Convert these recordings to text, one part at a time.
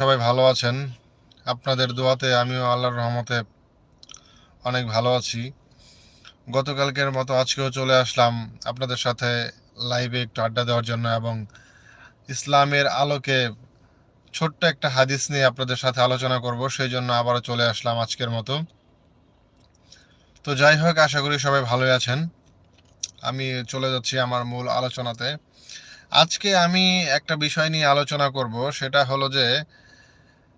সবাই ভালো আছেন? আপনাদের দোয়াতে আমিও আল্লাহর রহমতে অনেক ভালো আছি। গতকালকের মতো আজকেও চলে আসলাম আপনাদের সাথে লাইভে একটু আড্ডা দেওয়ার জন্য এবং ইসলামের আলোকে ছোট্ট একটা হাদিস নিয়ে আপনাদের সাথে আলোচনা করব সেই জন্য আবারও চলে আসলাম আজকের মতো। তো যাই হোক, আশা করি সবাই ভালোই আছেন। আমি চলে যাচ্ছি আমার মূল আলোচনাতে। আজকে আমি একটা বিষয় নিয়ে আলোচনা করব, সেটা হলো যে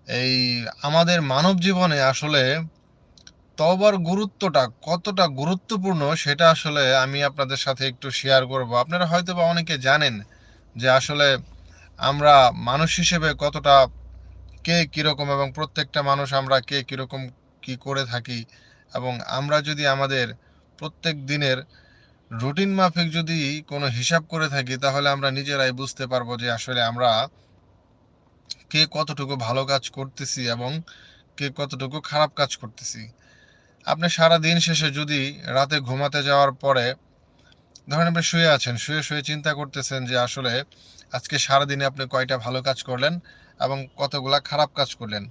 এই আমাদের মানব জীবনে আসলে তবার গুরুত্বটা কতটা গুরুত্বপূর্ণ সেটা আসলে আমি আপনাদের সাথে একটু শেয়ার করব। আপনারা হয়তো বা অনেকে জানেন যে আসলে আমরা মানুষ হিসেবে কতটা কে কীরকম এবং প্রত্যেকটা মানুষ আমরা কে কীরকম কি করে থাকি এবং আমরা যদি আমাদের প্রত্যেক দিনের রুটিন মাফিক যদি কোনো হিসাব করে থাকি তাহলে আমরা নিজেরাই বুঝতে পারব যে আসলে আমরা কে কতটুকু ভালো কাজ করতেছি এবং কে কতটুকু খারাপ কাজ করতেছি। আপনি সারা দিন শেষে যদি রাতে ঘুমাতে যাওয়ার পরে ধরেন আপনি শুয়ে আছেন, শুয়ে শুয়ে চিন্তা করতেছেন যে আসলে আজকে সারা দিনে আপনি কয়টা ভালো কাজ করলেন এবং কতগুলা খারাপ কাজ করলেন।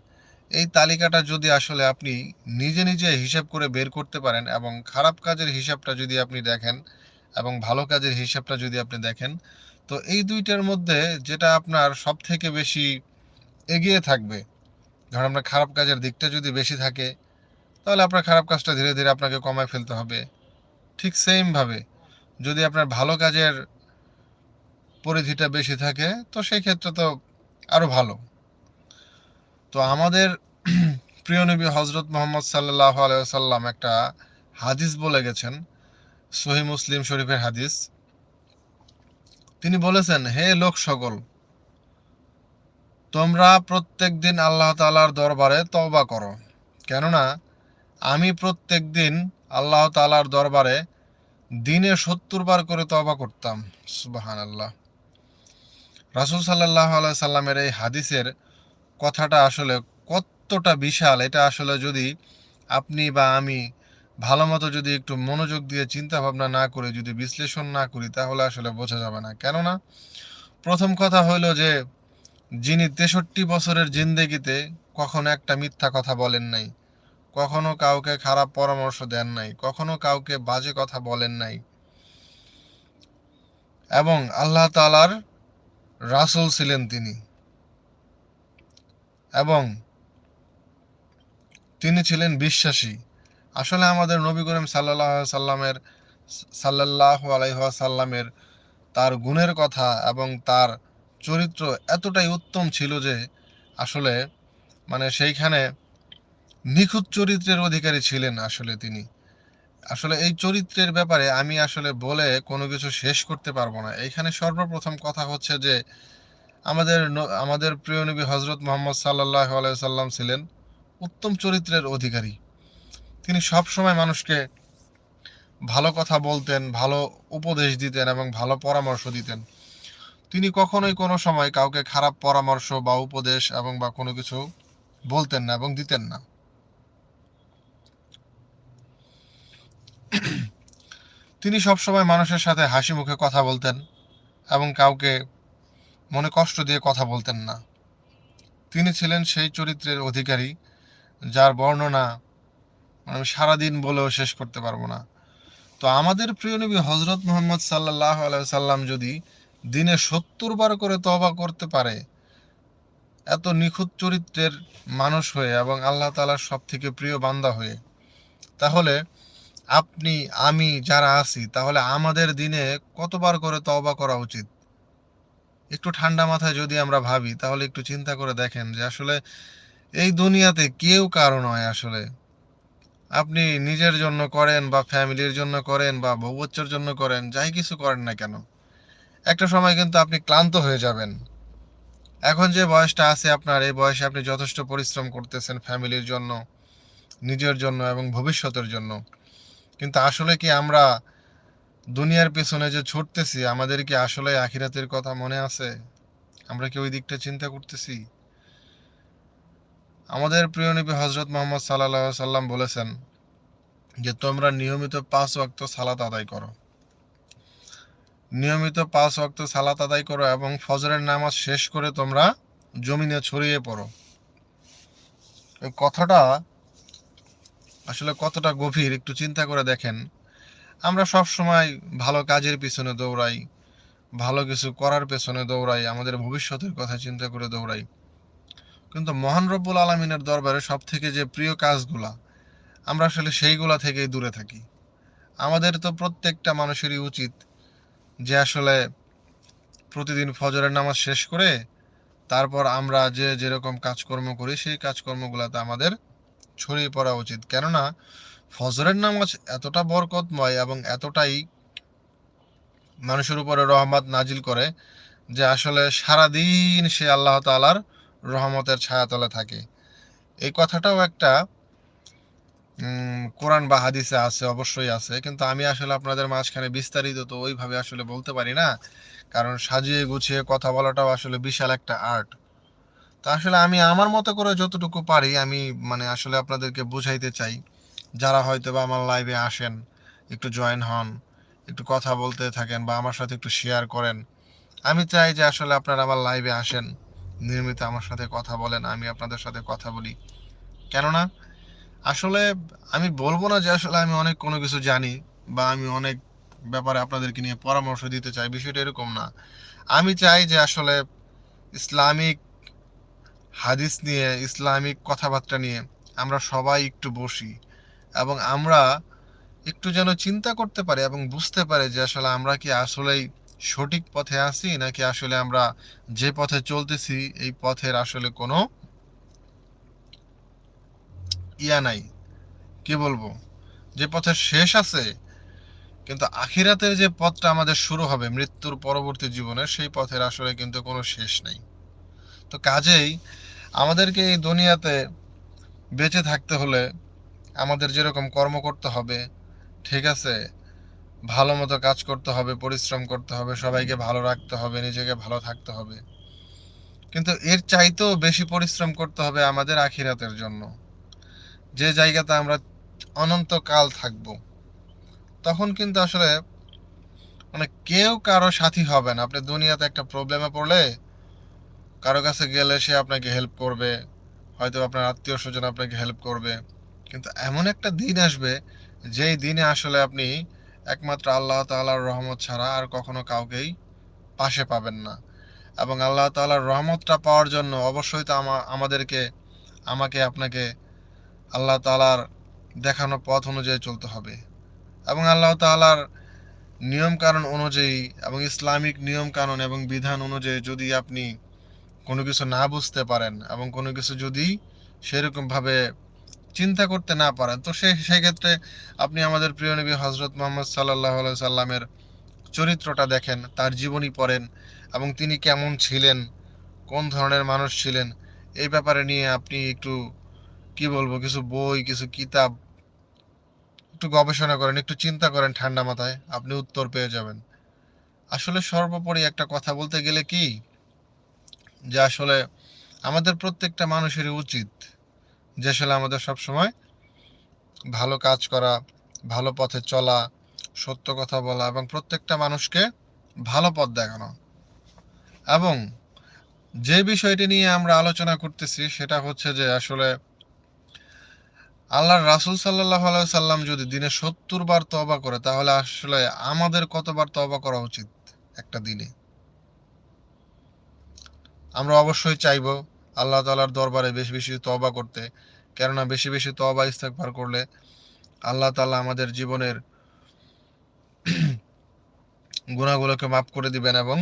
এই তালিকাটা যদি আসলে আপনি নিজে নিজে হিসাব করে বের করতে পারেন এবং খারাপ কাজের হিসাবটা যদি আপনি দেখেন এবং ভালো কাজের হিসাবটা যদি আপনি দেখেন তো এই দুইটার মধ্যে যেটা আপনার সব থেকে বেশি এগিয়ে থাকবে, ধরেন আপনার খারাপ কাজের দিকটা যদি বেশি থাকে, তাহলে আপনার খারাপ কাজটা ধীরে ধীরে আপনাকে কমায় ফেলতে হবে। ঠিক সেমভাবে যদি আপনার ভালো কাজের পরিধিটা বেশি থাকে, তো সেই ক্ষেত্রে তো আরও ভালো। তো আমাদের প্রিয় নবী হজরত মোহাম্মদ সাল্লাহ আলাইসাল্লাম একটা হাদিস বলে গেছেন সহি মুসলিম শরীফের হাদিস। তিনি বলেছেন, হে লোক সকল, তোমরা প্রত্যেক দিন আল্লাহ তালার দরবারে তওবা করো। কেননা, আমি প্রত্যেক দিন আল্লাহ তালার দরবারে দিনে সত্তর বার করে তবা করতাম। সুবাহান আল্লাহ রাসুল সাল্লাহ সাল্লামের এই হাদিসের কথাটা আসলে কতটা বিশাল, এটা আসলে যদি আপনি বা আমি ভালো মতো যদি একটু মনোযোগ দিয়ে চিন্তা ভাবনা না করে, যদি বিশ্লেষণ না করি, তাহলে আসলে বোঝা যাবে না। কেননা, প্রথম কথা হইল যে, যিনি তেষট্টি বছরের জিন্দেগিতে কখনো একটা মিথ্যা কথা বলেন নাই, কখনো কাউকে খারাপ পরামর্শ দেন নাই, কখনো কাউকে বাজে কথা বলেন নাই এবং আল্লাহ তালার রাসুল ছিলেন তিনি এবং তিনি ছিলেন বিশ্বাসী। আসলে আমাদের নবী করিম সাল্লাহ সাল্লামের সাল্লাহ আলাইসাল্লামের তার গুণের কথা এবং তার চরিত্র এতটাই উত্তম ছিল যে আসলে মানে সেইখানে নিখুঁত চরিত্রের অধিকারী ছিলেন আসলে তিনি। আসলে এই চরিত্রের ব্যাপারে আমি আসলে বলে কোনো কিছু শেষ করতে পারব না। এখানে সর্বপ্রথম কথা হচ্ছে যে আমাদের আমাদের প্রিয় নবী হজরত মোহাম্মদ সাল্লাহ সাল্লাম ছিলেন উত্তম চরিত্রের অধিকারী। তিনি সব সময় মানুষকে ভালো কথা বলতেন, ভালো উপদেশ দিতেন এবং ভালো পরামর্শ দিতেন। তিনি কখনোই কোনো সময় কাউকে খারাপ পরামর্শ বা উপদেশ এবং বা কোনো কিছু বলতেন না এবং দিতেন না। তিনি সবসময় মানুষের সাথে হাসি মুখে কথা বলতেন এবং কাউকে মনে কষ্ট দিয়ে কথা বলতেন না। তিনি ছিলেন সেই চরিত্রের অধিকারী যার বর্ণনা আমি সারাদিন বলেও শেষ করতে পারব না। তো আমাদের প্রিয় নবী হজরত মোহাম্মদ সাল্লাহ সাল্লাম যদি দিনে সত্তর বার করে তবা করতে পারে, এত নিখুঁত চরিত্রের মানুষ হয়ে এবং আল্লাহ তালার সব থেকে প্রিয় বান্দা হয়ে, তাহলে আপনি, আমি যারা আছি, তাহলে আমাদের দিনে কতবার করে তওবা করা উচিত? একটু ঠান্ডা মাথায় যদি আমরা ভাবি, তাহলে একটু চিন্তা করে দেখেন যে আসলে এই দুনিয়াতে কেউ কারও নয় আসলে। আপনি নিজের জন্য করেন বা ফ্যামিলির জন্য করেন বা বউ জন্য করেন, যাই কিছু করেন না কেন, একটা সময় কিন্তু আপনি ক্লান্ত হয়ে যাবেন। এখন যে বয়সটা আছে আপনার, এই বয়সে আপনি যথেষ্ট পরিশ্রম করতেছেন ফ্যামিলির জন্য, নিজের জন্য এবং ভবিষ্যতের জন্য। কিন্তু আসলে কি আমরা দুনিয়ার পেছনে যে ছুটতেছি, আমাদের কি আসলে আখিরাতের কথা মনে আছে? আমরা কি ওই দিকটা চিন্তা করতেছি? আমাদের প্রিয় নবী হজরত মোহাম্মদ সাল্লাহ সাল্লাম বলেছেন যে, তোমরা নিয়মিত পাঁচ ওয়াক্ত সালাত আদায় করো। নিয়মিত পাঁচ ওয়াক্ত সালাত আদায় করো এবং ফজরের নামাজ শেষ করে তোমরা জমিনে ছড়িয়ে পড়ো। ওই কথাটা আসলে কতটা গভীর, একটু চিন্তা করে দেখেন। আমরা সব সময় ভালো কাজের পিছনে দৌড়াই, ভালো কিছু করার পেছনে দৌড়াই, আমাদের ভবিষ্যতের কথা চিন্তা করে দৌড়াই। কিন্তু মহান রব্বুল আলমিনের দরবারে সব থেকে যে প্রিয় কাজগুলা, আমরা আসলে সেইগুলা থেকেই দূরে থাকি। আমাদের তো প্রত্যেকটা মানুষেরই উচিত যে আসলে প্রতিদিন ফজরের নামাজ শেষ করে তারপর আমরা যে যেরকম কাজকর্ম করি, সেই কাজকর্মগুলোতে আমাদের ছড়িয়ে পড়া উচিত। কেননা ফজরের নামাজ এতটা বরকতময় এবং এতটাই মানুষের উপরে রহমত নাজিল করে যে আসলে সারাদিন সে আল্লাহ তালার রহমতের ছায়াতলে থাকে। এই কথাটাও একটা কোরআন বা হাদিসে আছে, অবশ্যই আছে। কিন্তু আমি আসলে আপনাদের মাঝখানে বিস্তারিত তো ওইভাবে আসলে বলতে পারি না। কারণ সাজিয়ে গুছিয়ে কথা বলাটাও আসলে বিশাল একটা আর্ট। তা আসলে আমি আমার মতো করে যতটুকু পারি, আমি মানে আসলে আপনাদেরকে বুঝাইতে চাই। যারা হয়তো বা আমার লাইভে আসেন, একটু জয়েন হন, একটু কথা বলতে থাকেন বা আমার সাথে একটু শেয়ার করেন, আমি চাই যে আসলে আপনারা আমার লাইভে আসেন। নিয়মিত আমার সাথে কথা বলেন, আমি আপনাদের সাথে কথা বলি। কেননা, আসলে আমি বলব না যে আসলে আমি অনেক কোনো কিছু জানি বা আমি অনেক ব্যাপারে আপনাদেরকে নিয়ে পরামর্শ দিতে চাই, বিষয়টা এরকম না। আমি চাই যে আসলে ইসলামিক হাদিস নিয়ে, ইসলামিক কথাবার্তা নিয়ে আমরা সবাই একটু বসি এবং আমরা একটু যেন চিন্তা করতে পারি এবং বুঝতে পারি যে আসলে আমরা কি আসলেই সঠিক পথে আছি নাকি আসলে আমরা যে পথে চলতেছি, এই পথের আসলে কোনো ইয়া নাই? কি বলব? যে পথের শেষ আছে, কিন্তু আখিরাতের যে পথটা আমাদের শুরু হবে, মৃত্যুর পরবর্তী জীবনে সেই পথের আসলে কিন্তু কোনো শেষ নাই। তো কাজেই আমাদেরকে এই দুনিয়াতে বেঁচে থাকতে হলে আমাদের যেরকম কর্ম করতে হবে, ঠিক আছে ভালো মতো কাজ করতে হবে, পরিশ্রম করতে হবে, সবাইকে ভালো রাখতে হবে, নিজেকে ভালো থাকতে হবে। কিন্তু এর চাইতেও বেশি পরিশ্রম করতে হবে আমাদের আখিরাতের জন্য। যে জায়গাতে আমরা অনন্তকাল থাকব, তখন কিন্তু আসলে মানে কেউ কারও সাথী হবে না। আপনি দুনিয়াতে একটা প্রবলেমে পড়লে কারও কাছে গেলে সে আপনাকে হেল্প করবে হয়তো আপনার আত্মীয় স্বজন আপনাকে হেল্প করবে। কিন্তু এমন একটা দিন আসবে, যেই দিনে আসলে আপনি একমাত্র আল্লাহ তাআলার রহমত ছাড়া আর কখনো কাউকেই পাশে পাবেন না। এবং আল্লাহ তাআলার রহমতটা পাওয়ার জন্য অবশ্যই তো আমাদেরকে, আমাকে আপনাকে আল্লাহ তালার দেখানো পথ অনুযায়ী চলতে হবে। এবং আল্লাহ তালার নিয়ম কানুন অনুযায়ী এবং ইসলামিক নিয়ম কানুন এবং বিধান অনুযায়ী যদি আপনি কোনো কিছু না বুঝতে পারেন এবং কোনো কিছু যদি সেরকমভাবে চিন্তা করতে না পারেন। তো সে, সেক্ষেত্রে আপনি আমাদের প্রিয় নবী হজরত মোহাম্মদ সাল্লাহ সাল্লামের চরিত্রটা দেখেন, তার জীবনী পড়েন এবং তিনি কেমন ছিলেন, কোন ধরনের মানুষ ছিলেন, এই ব্যাপারে নিয়ে আপনি একটু, কি বলব, কিছু বই, কিছু কিতাব একটু গবেষণা করেন, একটু চিন্তা করেন ঠান্ডা মাথায়, আপনি উত্তর পেয়ে যাবেন। আসলে সর্বোপরি একটা কথা বলতে গেলে কি, যে আসলে আমাদের প্রত্যেকটা মানুষেরই উচিত যে আসলে আমাদের সবসময় ভালো কাজ করা, ভালো পথে চলা, সত্য কথা বলা এবং প্রত্যেকটা মানুষকে ভালো পথ দেখানো। এবং যে বিষয়টি নিয়ে আমরা আলোচনা করতেছি সেটা হচ্ছে যে আসলে আল্লাহর রাসুল সাল্লাহ সাল্লাম যদি দিনে সত্তর বার তবা করে, তাহলে আসলে আমাদের কতবার তবা করা উচিত একটা দিনে? আমরা অবশ্যই চাইব আল্লাহ তালার দরবারে বেশি বেশি তবা করতে। কেননা বেশি বেশি তবা ইস্তেকবার করলে আল্লাহ তালা আমাদের জীবনের গুণাগুলোকে মাফ করে দিবেন এবং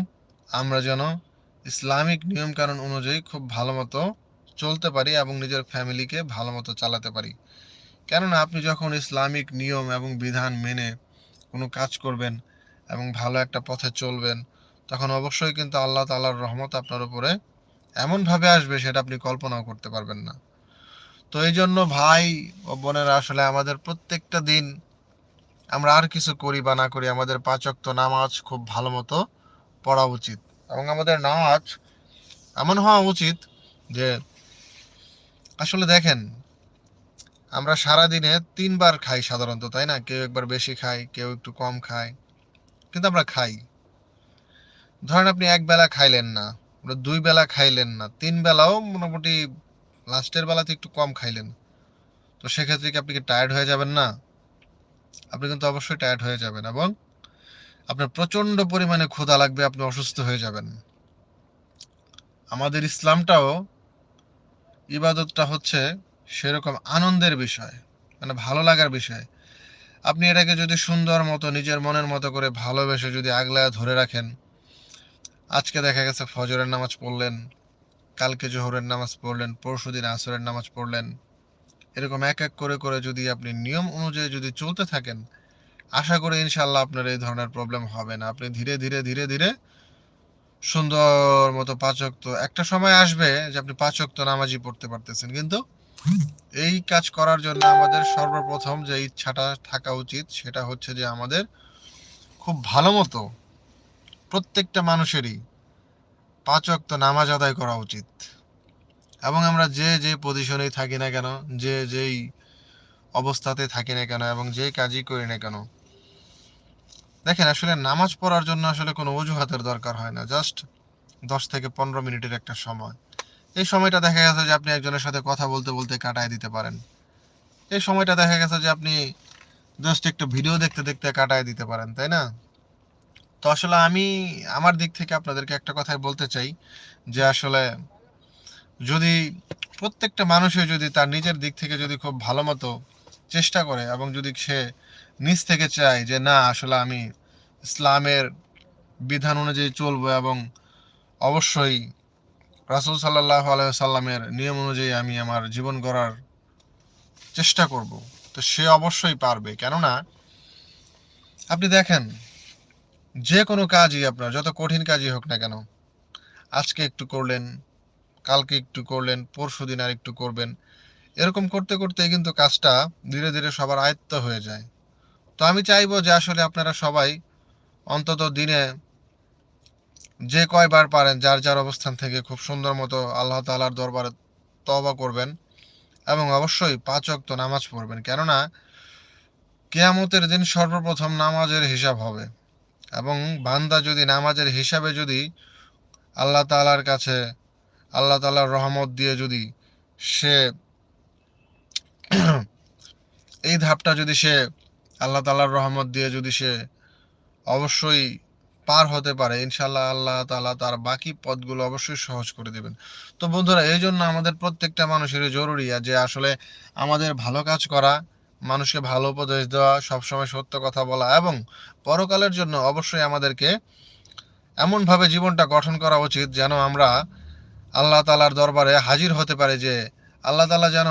আমরা যেন ইসলামিক নিয়ম কানুন অনুযায়ী খুব ভালো মতো চলতে পারি এবং নিজের ফ্যামিলিকে ভালো মতো চালাতে পারি। কেননা আপনি যখন ইসলামিক নিয়ম এবং বিধান মেনে কোনো কাজ করবেন এবং ভালো একটা পথে চলবেন, তখন অবশ্যই কিন্তু আল্লাহ তালার রহমত আপনার উপরে এমনভাবে আসবে সেটা আপনি কল্পনাও করতে পারবেন না। তো এই জন্য ভাই ও বোনেরা, আসলে আমাদের প্রত্যেকটা দিন আমরা আর কিছু করি বা না করি আমাদের পাচক নামাজ খুব ভালো মতো পড়া উচিত এবং আমাদের নামাজ এমন হওয়া উচিত যে, আসলে দেখেন, আমরা সারাদিনে তিনবার খাই সাধারণত, তাই না? কেউ একবার বেশি খায়, কেউ একটু কম খায়, কিন্তু আমরা খাই। ধরেন আপনি এক বেলা খাইলেন না দুই বেলা খাইলেন না, তিন বেলাও মোটামুটি লাস্টের বেলাতে একটু কম খাইলেন। তো সেক্ষেত্রে কি আপনি কি টায়ার্ড হয়ে যাবেন না? আপনি কিন্তু অবশ্যই টায়ার্ড হয়ে যাবেন এবং আপনার প্রচণ্ড পরিমাণে ক্ষুধা লাগবে, আপনি অসুস্থ হয়ে যাবেন। আমাদের ইসলামটাও ইবাদতটা হচ্ছে সেরকম আনন্দের বিষয় মানে ভালো লাগার বিষয়। আপনি এটাকে যদি সুন্দর মতো, নিজের মনের মতো করে ভালোবেসে যদি আগলায় ধরে রাখেন আজকে দেখা গেছে ফজরের নামাজ পড়লেন, কালকে জোহরের নামাজ পড়লেন পরশু দিন আসরের নামাজ পড়লেন। এরকম এক এক করে করে যদি আপনি নিয়ম অনুযায়ী যদি চলতে থাকেন, আশা করি ইনশাল্লাহ আপনার এই ধরনের প্রবলেম হবে না। আপনি ধীরে ধীরে ধীরে ধীরে সুন্দর মতো পাচক একটা সময় আসবে যে আপনি পাচক তো নামাজই পড়তে পারতেছেন, কিন্তু এই কাজ করার জন্য আমাদের সর্বপ্রথম যে ইচ্ছাটা থাকা উচিত, সেটা হচ্ছে যে আমাদের খুব ভালো মতো প্রত্যেকটা মানুষেরই পাঁচ অক্ত নামাজ আদায় করা উচিত। এবং আমরা যে যে পজিশনেই থাকি না কেন, যে যেই অবস্থাতে থাকি না কেন, এবং যে কাজই করি না কেন, দেখেন আসলে নামাজ পড়ার জন্য আসলে কোনো অজুহাতের দরকার হয় না। জাস্ট দশ থেকে পনেরো মিনিটের একটা সময়। এই সময়টা দেখা গেছে যে আপনি একজনের সাথে কথা বলতে বলতে কাটায় দিতে পারেন। এই সময়টা দেখা গেছে যে আপনি জাস্ট একটা ভিডিও দেখতে দেখতে কাটায় দিতে পারেন, তাই না? তো আসলে আমি আমার দিক থেকে আপনাদেরকে একটা কথাই বলতে চাই যে আসলে যদি প্রত্যেকটা মানুষই যদি তার নিজের দিক থেকে যদি খুব ভালো মতো চেষ্টা করে এবং যদি সে নিজ থেকে চায় যে না, আসলে আমি ইসলামের বিধান অনুযায়ী চলবো এবং অবশ্যই রাসুল সাল্লাহ আলাইসাল্লামের নিয়ম অনুযায়ী আমি আমার জীবন গড়ার চেষ্টা করব। তো সে অবশ্যই পারবে। কেননা, আপনি দেখেন যে কোনো কাজই আপনার, যত কঠিন কাজই হোক না কেন, আজকে একটু করলেন, কালকে একটু করলেন, পরশু দিন আর একটু করবেন, এরকম করতে করতে কিন্তু কাজটা ধীরে ধীরে সবার আয়ত্ত হয়ে যায়। তো আমি চাইব যে আসলে আপনারা সবাই অন্তত দিনে যে কয়বার পারেন, যার যার অবস্থান থেকে খুব সুন্দর মতো আল্লাহ তালার দরবারে তবা করবেন এবং অবশ্যই পাঁচ অক্ত নামাজ পড়বেন। কেননা, কেয়ামতের দিন সর্বপ্রথম নামাজের হিসাব হবে। এবং বান্দা যদি নামাজের হিসাবে যদি আল্লাহ তালার কাছে, আল্লাহ তালার রহমত দিয়ে যদি সে এই ধাপটা যদি সে আল্লাহ তালার রহমত দিয়ে যদি সে অবশ্যই পার হতে পারে ইনশাল্লাহ আল্লাহ তালা তার বাকি পদগুলো অবশ্যই সহজ করে দেবেন। তো বন্ধুরা এই জন্য আমাদের প্রত্যেকটা মানুষের জরুরি যে আসলে আমাদের ভালো কাজ করা মানুষকে ভালো উপদেশ দেওয়া, সবসময় সত্য কথা বলা এবং পরকালের জন্য অবশ্যই আমাদেরকে এমনভাবে জীবনটা গঠন করা উচিত যেন আমরা আল্লাহ তালার দরবারে হাজির হতে পারে যে আল্লাহ তালা যেন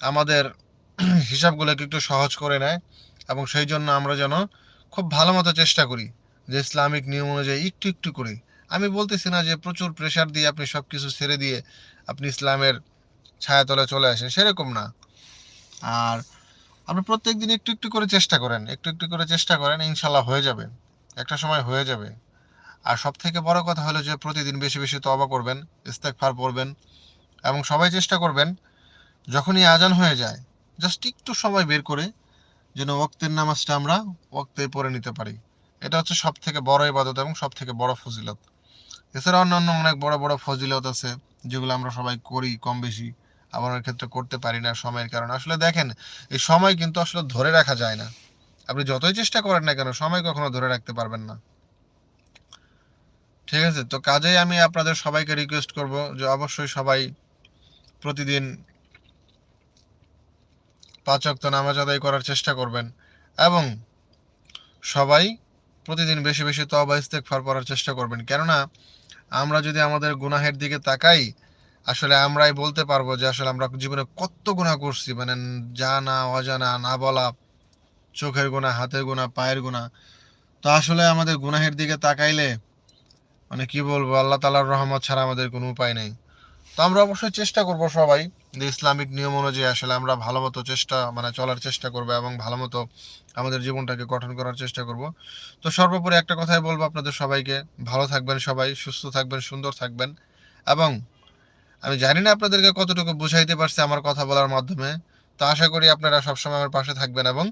আমাদের হিসাবগুলোকে একটু সহজ করে নেয় এবং সেই জন্য আমরা যেন খুব ভালো মতো চেষ্টা করি যে ইসলামিক নিয়ম অনুযায়ী একটু একটু করে। আমি বলতেছি না যে প্রচুর প্রেশার দিয়ে আপনি সব কিছু ছেড়ে দিয়ে আপনি ইসলামের ছায়াতলে চলে আসেন, সেরকম না। আর আপনি প্রত্যেক দিন একটু একটু করে চেষ্টা করেন, একটু একটু করে চেষ্টা করেন, ইনশাল্লাহ হয়ে যাবে। একটা সময় হয়ে যাবে। আর সব থেকে বড় কথা হলো যে, প্রতিদিন বেশি বেশি তবা করবেন ইস্তেকফার পড়বেন এবং সবাই চেষ্টা করবেন, যখনই আজান হয়ে যায়, জাস্ট একটু সময় বের করে যেন ওক্তের নামাজটা আমরা ওক্তে পড়ে নিতে পারি। এটা হচ্ছে সব থেকে বড় ইবাদত এবং সব থেকে বড় ফজিলত। এছাড়া অন্যান্য অনেক বড় বড় ফজিলত আছে, যেগুলো আমরা সবাই করি কম বেশি আবার ক্ষেত্রে করতে পারি না সময়ের কারণে। আসলে দেখেন, এই সময় কিন্তু আসলে ধরে রাখা যায় না। আপনি যতই চেষ্টা করেন না কেন, সময় কখনো ধরে রাখতে পারবেন না। ঠিক আছে? তো কাজেই আমি আপনাদের সবাইকে রিকোয়েস্ট করব যে অবশ্যই সবাই প্রতিদিন পাঁচ অক্ত নামাজ আদায় করার চেষ্টা করবেন এবং সবাই প্রতিদিন বেশি বেশি তবা ইস্তেকফার করার চেষ্টা করবেন। কেননা, আমরা যদি আমাদের গুনাহের দিকে তাকাই আসলে আমরাই বলতে পারব যে আসলে আমরা জীবনে কত গুণা করছি মানে জানা, অজানা, না বলা, চোখের গোনা হাতের গোনা পায়ের গোনা তো আসলে আমাদের গুনাহের দিকে তাকাইলে মানে কি বলব, আল্লাহ তালার রহমত ছাড়া আমাদের কোনো উপায় নেই। তো আমরা অবশ্যই চেষ্টা করব সবাই যে ইসলামিক নিয়ম অনুযায়ী আসলে আমরা ভালো মতো চেষ্টা মানে চলার চেষ্টা করব এবং ভালো মতো আমাদের জীবনটাকে গঠন করার চেষ্টা করব। তো সর্বোপরি একটা কথাই বলব আপনাদের সবাইকে। ভালো থাকবেন সবাই, সুস্থ থাকবেন, সুন্দর থাকবেন এবং আমি জানি না আপনাদেরকে কতটুকু বুঝাইতে পারছি আমার কথা বলার মাধ্যমে। তো আশা করি আপনারা সবসময় আমার পাশে থাকবেন এবং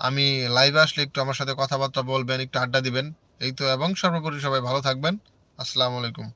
আমি লাইভে আসলে একটু আমার সাথে কথাবার্তা বলবেন, একটু আড্ডা দিবেন। এই তো, এবং সর্বোপরি সবাই ভালো থাকবেন। আসসালামু আলাইকুম।